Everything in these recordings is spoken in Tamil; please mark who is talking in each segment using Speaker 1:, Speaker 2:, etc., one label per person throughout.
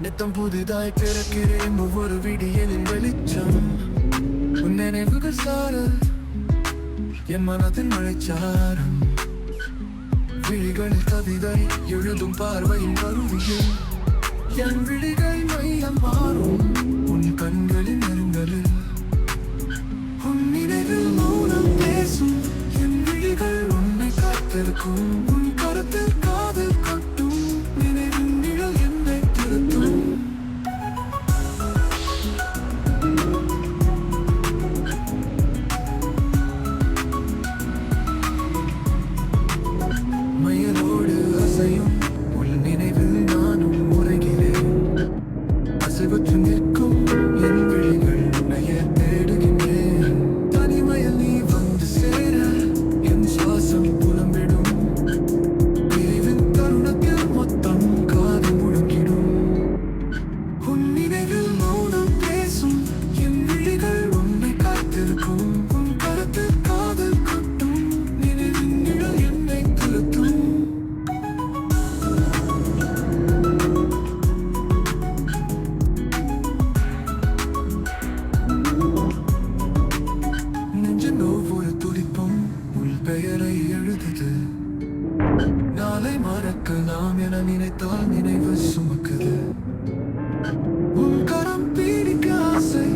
Speaker 1: நித்தம் புதிதாய் பிறக்கிறேன் ஒவ்வொரு விடியலின் வெளிச்சம். உன் நினைவுகள் சார என் மனதின் மழைச்சாரம். விழிகளில் கவிதை எழுதும் பார்வையின் கருவியும் என் விழிகள் மையம் மாறும். அசைவற்று நாளை மறக்கலாம் என நினைத்தால் நினைவு சுமக்குது. உன் கரம் பீடிக்க ஆசை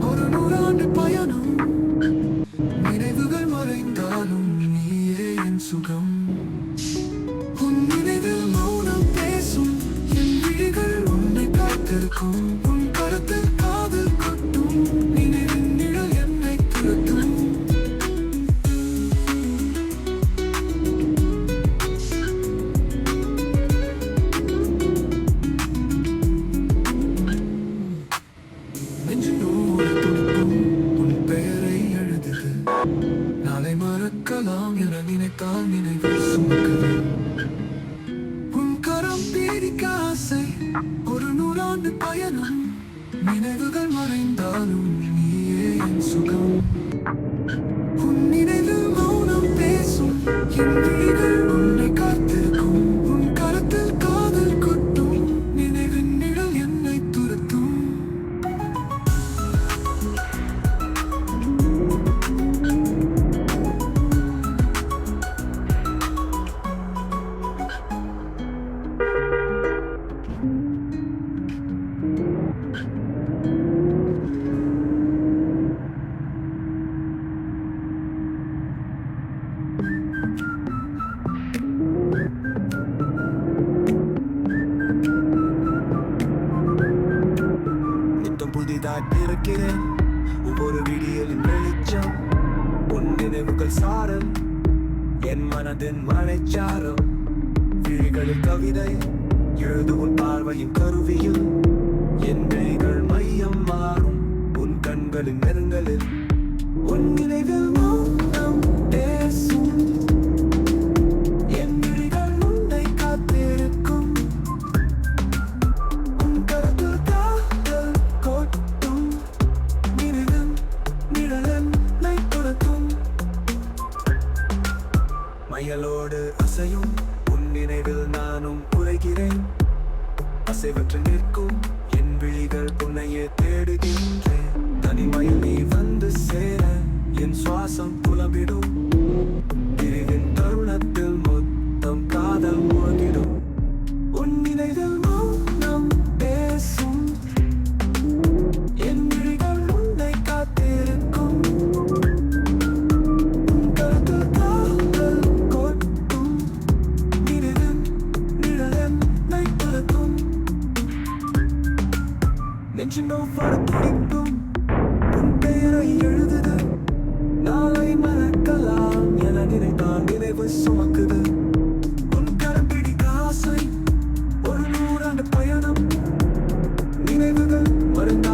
Speaker 1: ஒரு நூறாண்டு பயணம். நினைவுகள் மறைந்தாலும் நீயே என் சுகம். உன் நினைவில் மௌனம் பேசும் என் விழிகள் உன்னை காத்திருக்கும். தான் நினைத்தால் நினைவு சுமக்குது. உன் கரம் பீடிக்க ஆசை ஒரு நூறாண்டு பயணம் நினைவுகள் மறைந்தாலும் நீயே என் சுகம். நித்தம் புதிதாய் ஒவ்வொரு விடியலின் வெளிச்சம் உன் நினைவுகள் சாரல் என் மனதின் மலைச்சாரம் விழிகளில் கவிதை எழுதுவும் பார்வையின் கருவியில். என் விழிகள் மையம் மாறும் உன் கண்களின் நெருங்கலில் உன் நினைவில் மயலோடு அசையும் உன் நினைவில் நானும் உரைகிறேன். அசைவற்று நிற்கும் என் விழிகள் புன்னையே தேடுகின்றேன். தனிமையில் நீ வந்து சேர என் சுவாசம் புலம்பிடும். பிரிவின் தருணத்தில் மொத்தம் காதல் what about